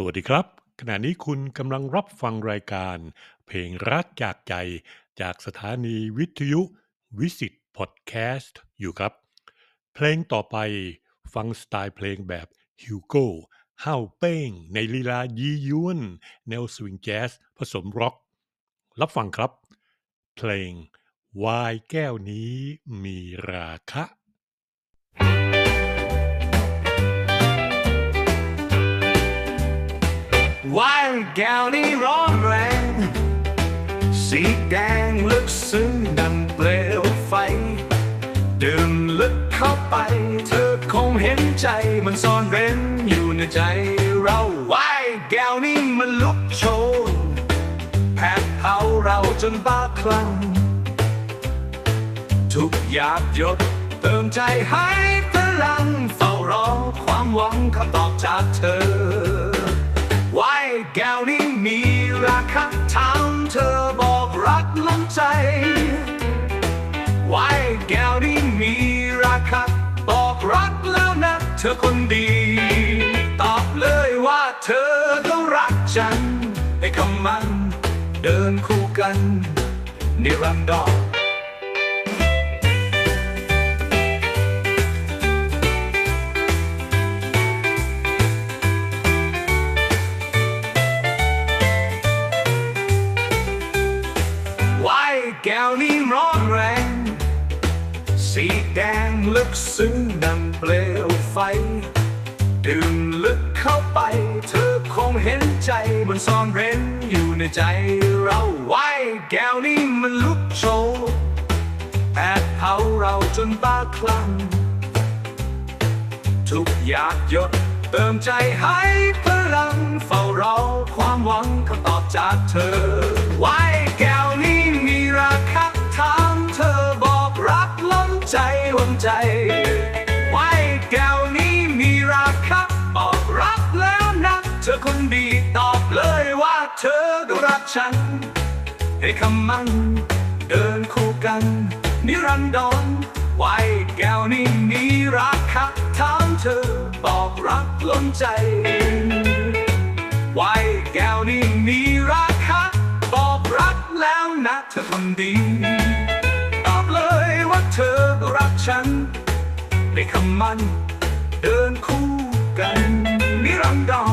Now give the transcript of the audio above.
สวัสดีครับ ขณะนี้คุณกำลังรับฟังรายการ เพลงรักจากใจจากสถานีวิทยุวิสิตพอดแคสต์อยู่ครับ เพลงต่อไปฟังสไตล์เพลงแบบฮิวโก้ห้าวเป้ง ในลีลายียวน แนวสวิงแจ๊สผสมร็อก รับฟังครับ เพลงวายแก้วนี้มีราคะ วายแก้วนี้ร้อนแรงสีแดงลึกซึ้งดังเปลวไฟ ดื่มลึกเข้าไป เธอคงเห็นใจมันซ่อนเร้นอยู่ในใจเราวายแก้วนี้มันลุกโชนแผดเผาเราจนบ้าคลั่ง ทุกหยาดหยดเติมใจให้พลังเฝ้ารอความหวังคำตอบจากเธอ แก้วนี้มีราคาถามเธอบอกรักล้นใจวาแก้วนี้มีราคาบอกรักแล้วนะเธอคนดี ตอบเลยว่าเธอก็รักฉันให้คำมัน เดินคู่กันนิรันดร ร้อนแรง สีแดงลึกซึ้งดังเปลวไฟ ดื่มลึกเข้าไป เธอคงเห็นใจมันซ่อนเร้นอยู่ในใจเราวายแก้วนี้มันลุกโชนแผดเผาเราจนบ้าคลั่งทุกหยาดหยดเติมใจให้พลังเฝ้ารอความหวังคำตอบจากเธอ ใจ ไว้แก้วนี้มีราคาบอกรักแล้วนะเธอคนดีตอบเลยว่าเธอก็รักฉัน ให้คำมั่นเดินคู่กัน นิรันดรไว้แก้วนี้มีราคาถามเธอบอกรักล้นใจ ไว้แก้วนี้มีราคาบอกรักแล้วนะเธอคนดี ฉันในคำมัน เดินคู่กันนิรันดร